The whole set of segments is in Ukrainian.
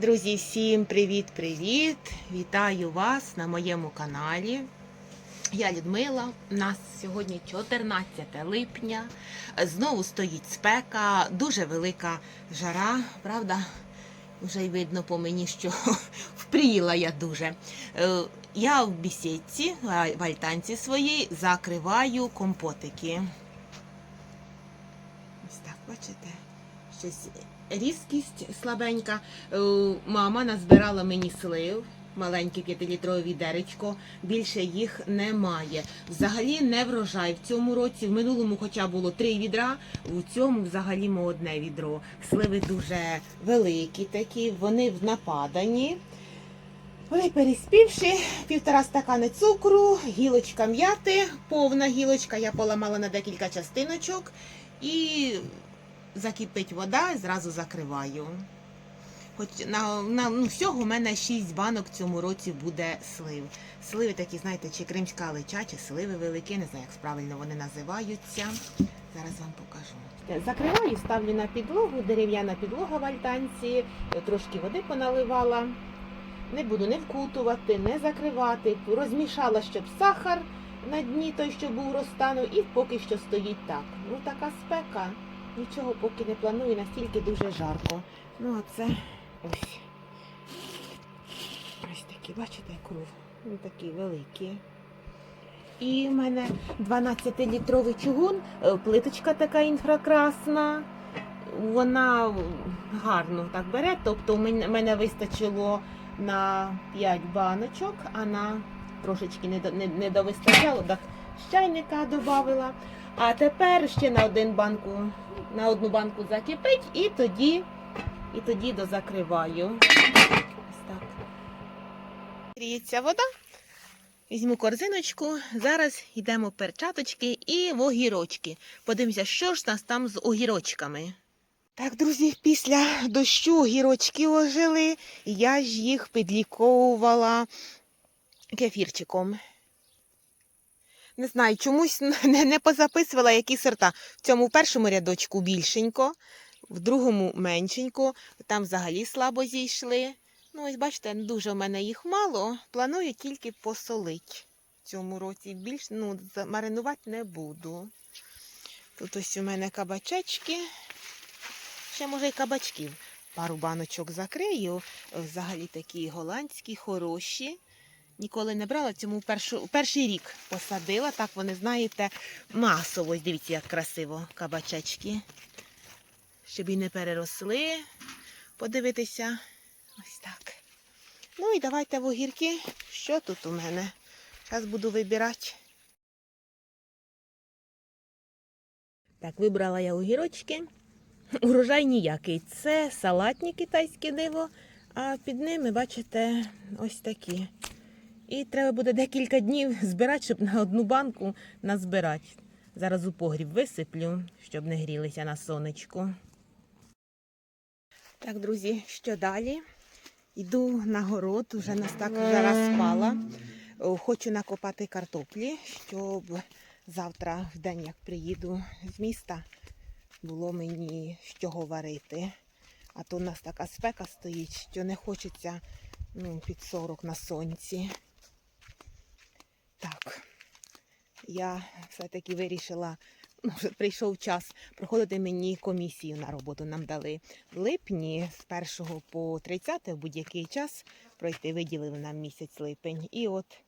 Друзі, всім привіт-привіт! Вітаю вас на моєму каналі. Я Людмила. У нас сьогодні 14 липня. Знову стоїть спека, дуже велика жара, правда? Вже й видно по мені, що впріла я дуже. Е, Я в бісідці, в альтанці своїй закриваю компотики. Ось так, бачите? Щось різкість слабенька. Е, Мама назбирала мені слив, маленьке 5-літрове відеречко. Більше їх немає. Взагалі не врожай в цьому році. В минулому хоча було три відра, у цьому взагалі мо одне відро. Сливи дуже великі такі, вони в нападані. Вони переспівши, півтора стакани цукру, гілочка м'яти, повна гілочка, я поламала на декілька частиночок і закипить вода і зразу закриваю. Хоч на, на ну, всього у мене 6 банок в цьому році буде слив. Сливи такі, знаєте, чи кримська лича, чи сливи великі, не знаю, як правильно вони називаються. Зараз вам покажу. Закриваю, ставлю на підлогу, дерев'яна підлога в альтанці, трошки води поналивала. Не буду не вкутувати, не закривати. Розмішала, щоб сахар на дні той, що був розтанув, і поки що стоїть так. Ну така спека. Нічого поки не планую, настільки дуже жарко. Ну, а це ось. Ось такі, бачите, кров. Ну, такі великі. І в мене 12-літровий чугун, е, плиточка така інфракрасна. Вона гарно так бере, тобто в мене вистачило на 5 баночок, а на трошечки не, не, не довистачало, так з чайника додавила. А тепер ще на один банку, на одну банку закипить і тоді, і тоді дозакриваю. Ось так. Гріється вода. Візьму корзиночку. Зараз йдемо перчаточки і в огірочки. Подивимося, що ж нас там з огірочками. Так, друзі, після дощу огірочки ожили, я ж їх підліковувала кефірчиком. Не знаю, чомусь не, позаписувала, які сорта. В цьому першому рядочку більшенько, в другому меншенько, там взагалі слабо зійшли. Ну, ось бачите, дуже в мене їх мало. Планую тільки посолити в цьому році. Більш ну, маринувати не буду. Тут ось у мене кабачечки. Ще може й кабачків. Пару баночок закрию. Взагалі такі голландські, хороші. Ніколи не брала, цьому першу, перший рік посадила. Так вони, знаєте, масово. Ось Дивіться, як красиво кабачечки. Щоб і не переросли. Подивитися. Ось так. Ну і давайте в огірки. Що тут у мене? Зараз буду вибирати. Так, вибрала я огірочки. Урожай ніякий. Це салатні китайське диво, а під ними, бачите, ось такі. І треба буде декілька днів збирати, щоб на одну банку назбирати. Зараз у погріб висиплю, щоб не грілися на сонечку. Так, друзі, що далі? Йду на город, вже нас так жара спала. Хочу накопати картоплі, щоб завтра, в день, як приїду з міста, було мені з чого варити. А то у нас така спека стоїть, що не хочеться ну, під 40 на сонці. Так, я все-таки вирішила, ну, прийшов час проходити мені комісію на роботу. Нам дали в липні з 1 по 30 в будь-який час пройти, виділили нам місяць липень. І от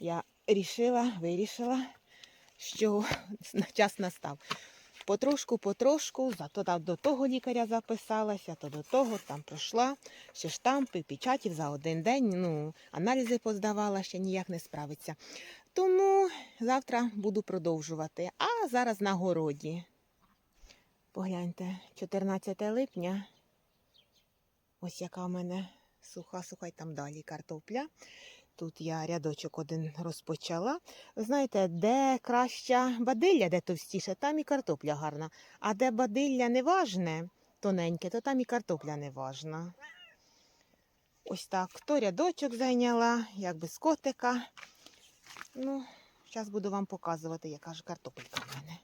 я рішила, вирішила, що час настав. Потрошку, потрошку, зато до того лікаря записалася, то до того там пройшла, ще штампи, печатів за один день. Ну, аналізи поздавала, ще ніяк не справиться. Тому завтра буду продовжувати. А зараз на городі. Погляньте, 14 липня. Ось яка в мене суха, суха й там далі картопля. Тут я рядочок один розпочала. Ви знаєте, де краща бадилля, де товстіше, там і картопля гарна. А де бадилля не важне, тоненьке, то там і картопля не важна. Ось так. То рядочок зайняла, як без котика. Ну, зараз буду вам показувати, яка ж картопелька в мене.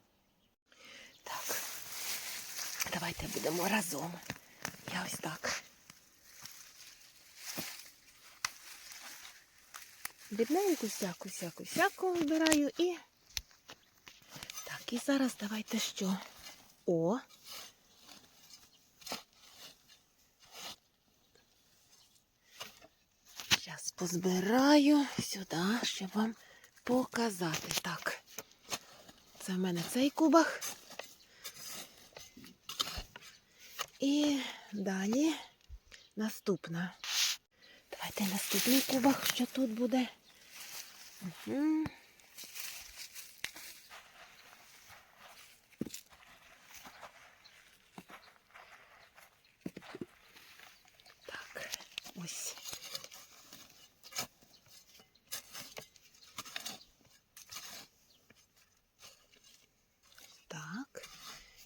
Так, давайте будемо разом. Я ось так. Дрібненьку всяку, всяку, всяку вбираю і... Так, і зараз давайте що? О, Зараз позбираю сюди, щоб вам показати. Так. Це в мене цей кубах. І далі наступна. Давайте наступний кубах, що тут буде. Угу. Так, ось. Так.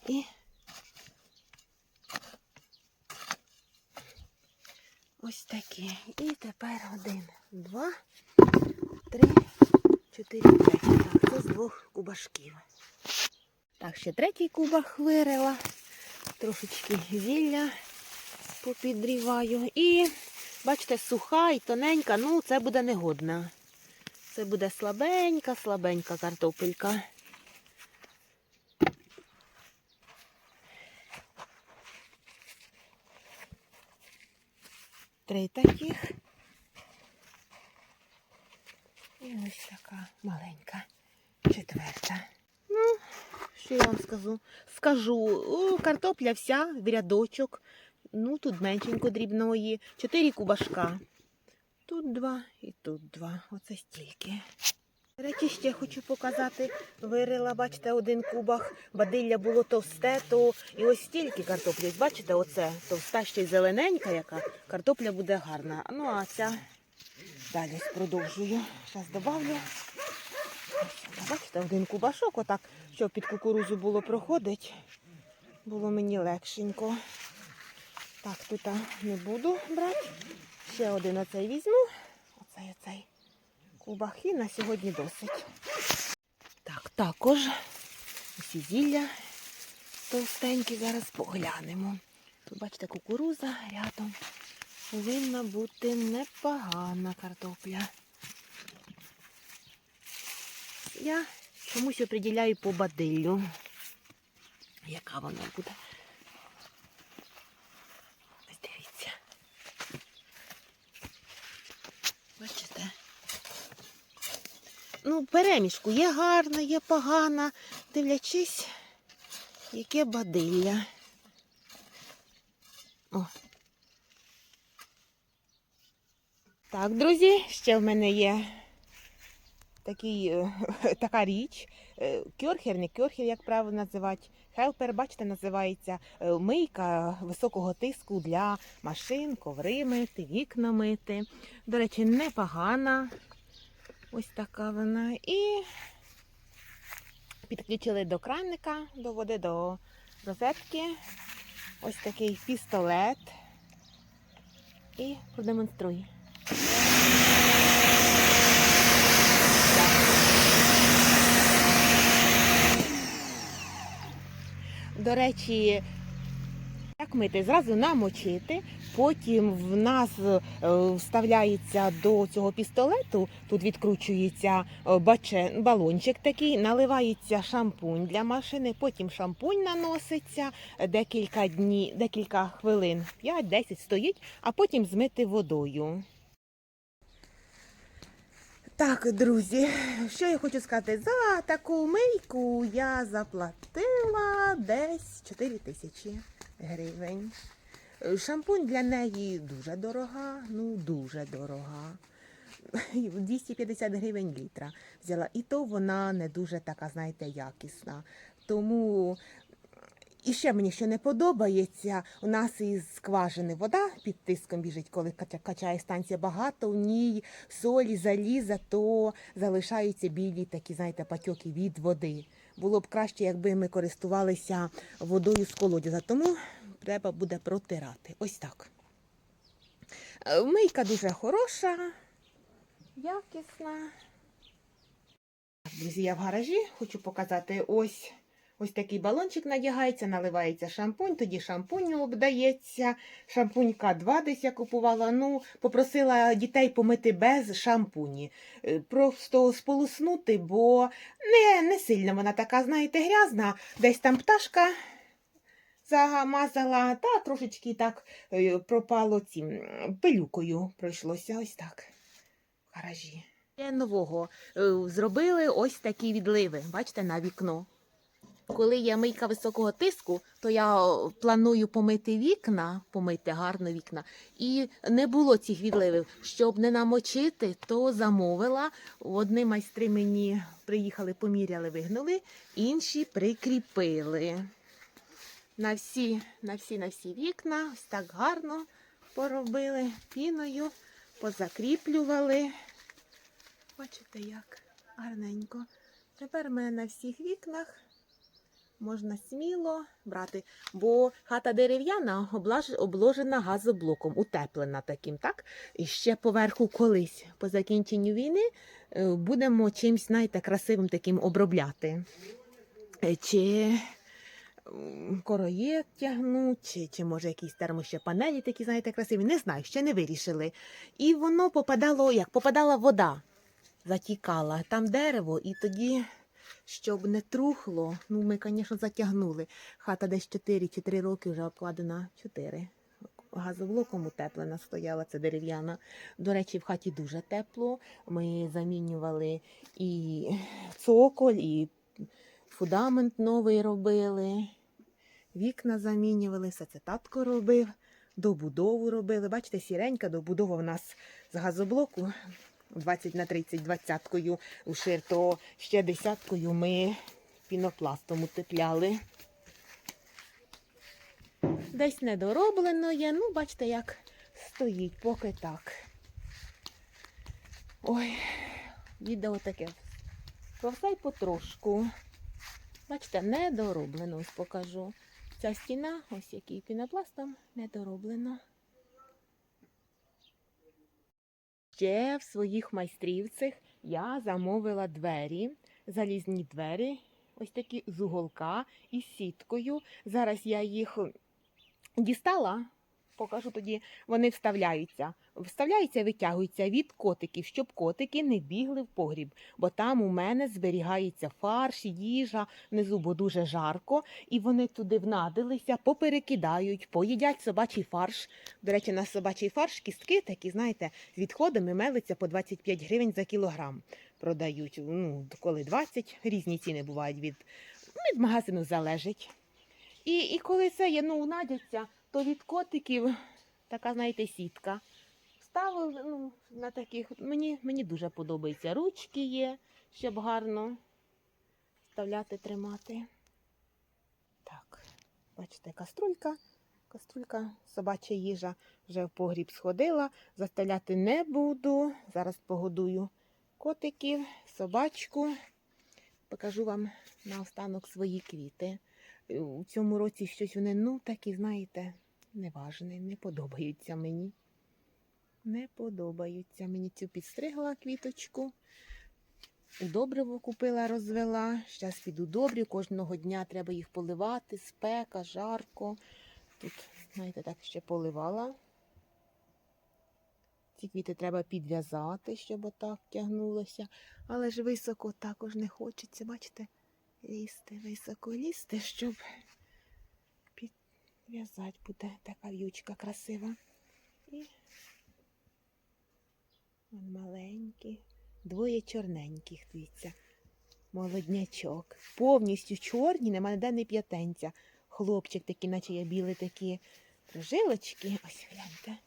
І ось такі. І тепер один, два, три, чотири, п'ять. Так, це з двох кубашків. Так, ще третій кубах вирила. Трошечки зілля попідріваю. І, бачите, суха і тоненька, ну це буде негодна. Це буде слабенька, слабенька картопелька. Три таких. І ось така маленька. Четверта. Ну, що я вам скажу? Скажу, картопля вся в рядочок. Ну, тут меншенько дрібної. Чотири кубашка. Тут два і тут два. Оце стільки. Речі, ще хочу показати. Вирила, бачите, один кубах. Бадилля було товсте, то і ось стільки картоплі. Бачите, оце товста ще й зелененька, яка картопля буде гарна. Ну, а ця далі продовжую. Зараз добавлю. Бачите, один кубашок, отак, щоб під кукурузу було проходить. Було мені легшенько. Так, тут не буду брати. Ще один оцей візьму. Оцей оцей кубах і на сьогодні досить. Так, також усі зілля товстенькі зараз поглянемо. Тут, бачите, кукуруза рядом. Повинна бути непогана картопля. Я чомусь оприділяю по бадиллю. Яка вона буде? Ось дивіться. Бачите? Ну, перемішку є гарна, є погана, дивлячись, яке бадилля. О. Так, друзі, ще в мене є такий, е, така річ. е, Кьорхер, не кьорхер, як правильно називати. Хелпер, бачите, називається е, мийка високого тиску для машин, коври мити, вікна мити. До речі, непогана. Ось така вона. І підключили до краника, до води, до розетки. Ось такий пістолет. І продемонструй. До речі, як мити? Зразу намочити, потім в нас е, вставляється до цього пістолету, тут відкручується е, баче, балончик такий, наливається шампунь для машини, потім шампунь наноситься е, декілька днів, декілька хвилин, 5-10 стоїть, а потім змити водою. Так, друзі, що я хочу сказати? За таку мийку я заплатила десь 4 тисячі гривень. Е, Шампунь для неї дуже дорога, ну дуже дорога. 250 гривень літра взяла. І то вона не дуже така, знаєте, якісна. Тому і ще мені що не подобається, у нас із скважини вода під тиском біжить, коли качає станція багато, в ній солі, заліза, то залишаються білі такі, знаєте, патьоки від води. Було б краще, якби ми користувалися водою з колодязя, тому треба буде протирати. Ось так. Е, Мийка дуже хороша, якісна. Друзі, я в гаражі хочу показати ось Ось такий балончик надягається, наливається шампунь, тоді шампунь обдається. Шампунь К2 десь я купувала. Ну, попросила дітей помити без шампуні. Е, Просто сполоснути, бо не, не сильно вона така, знаєте, грязна. Десь там пташка замазала, та трошечки так е, пропало цим пилюкою пройшлося. Ось так. В гаражі. Нового е, зробили ось такі відливи. Бачите, на вікно. Коли є мийка високого тиску, то я планую помити вікна, помити гарно вікна. І не було цих відливів. Щоб не намочити, то замовила. Одні майстри мені приїхали, поміряли, вигнули, інші прикріпили. На всі, на всі, на всі вікна, ось так гарно поробили піною, позакріплювали. Бачите, як гарненько. Тепер мене на всіх вікнах можна сміло брати, бо хата дерев'яна обложена газоблоком, утеплена таким, так? І ще поверху колись, по закінченню війни, е, будемо чимсь, знаєте, красивим таким обробляти. Е, Чи м, короєд тягнуть, чи, чи може якісь термощепанелі такі, знаєте, красиві. Не знаю, ще не вирішили. І воно попадало, як попадала вода, затікала, там дерево, і тоді, щоб не трухло, ну ми, звісно, затягнули. Хата десь 4 чи 3 роки вже обкладена 4. Газоблоком утеплена стояла, це дерев'яна. До речі, в хаті дуже тепло. Ми замінювали і цоколь, і фундамент новий робили, вікна замінювали, все це татко робив, добудову робили. Бачите, сіренька добудова в нас з газоблоку 20 на 30 двадцяткою ушир, то ще десяткою ми пінопластом утепляли. Десь недороблено є, ну, бачите, як стоїть, поки так. Ой, відео таке. Про все й потрошку. Бачите, недороблено, ось покажу. Ця стіна, ось який пінопластом, недороблено. Ще в своїх майстрівцях я замовила двері, залізні двері, ось такі з уголка із сіткою. Зараз я їх дістала, покажу тоді, вони вставляються. Вставляються, витягуються від котиків, щоб котики не бігли в погріб, бо там у мене зберігається фарш, їжа, внизу, бо дуже жарко, і вони туди внадилися, поперекидають, поїдять собачий фарш. До речі, на собачий фарш кістки такі, знаєте, з відходами мелиться по 25 гривень за кілограм. Продають, ну, коли 20, різні ціни бувають від, від магазину залежить. І, і коли це є, ну, надяться, то від котиків така, знаєте, сітка. Ставили ну, на таких. Мені, мені дуже подобається. Ручки є, щоб гарно вставляти, тримати. Так, бачите, каструлька. Каструлька, собача їжа вже в погріб сходила. Заставляти не буду. Зараз погодую котиків, собачку. Покажу вам наостанок свої квіти. У цьому році щось вони, ну, такі, знаєте, неважне, не подобаються мені. Не подобаються. Мені цю підстригла квіточку. Удобриво купила, розвела. Зараз піду добрі. Кожного дня треба їх поливати, спека, жарко. Тут, знаєте, так ще поливала. Ці квіти треба підв'язати, щоб отак тягнулося. Але ж високо також не хочеться, бачите, лізти, високо лізти, щоб підв'язати буде така в'ючка красива. І Вон маленькі, двоє чорненьких, дивіться. Молоднячок. Повністю чорні, нема ніде не п'ятенця. Хлопчик такий, наче є білі такі прожилочки. Ось гляньте.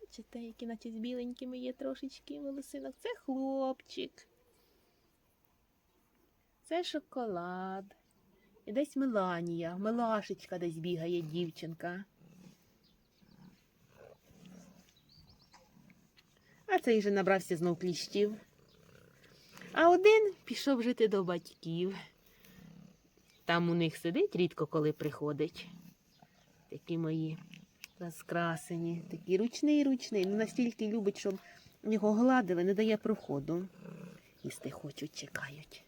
Бачите, які наче з біленькими є трошечки волосинок. Це хлопчик. Це шоколад. І десь Меланія. Милашечка десь бігає дівчинка. А цей вже набрався знов кліщів. А один пішов жити до батьків. Там у них сидить рідко коли приходить. Такі мої розкрасені, такі ручний, ручний. Ну настільки любить, щоб його гладили, не дає проходу. Їсти хочуть, чекають.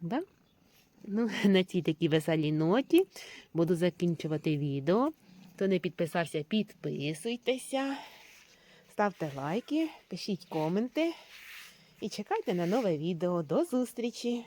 Да? Ну, на цій такій веселій ноті буду закінчувати відео. Хто не підписався, підписуйтеся, ставте лайки, пишіть коменти і чекайте на нове відео. До зустрічі!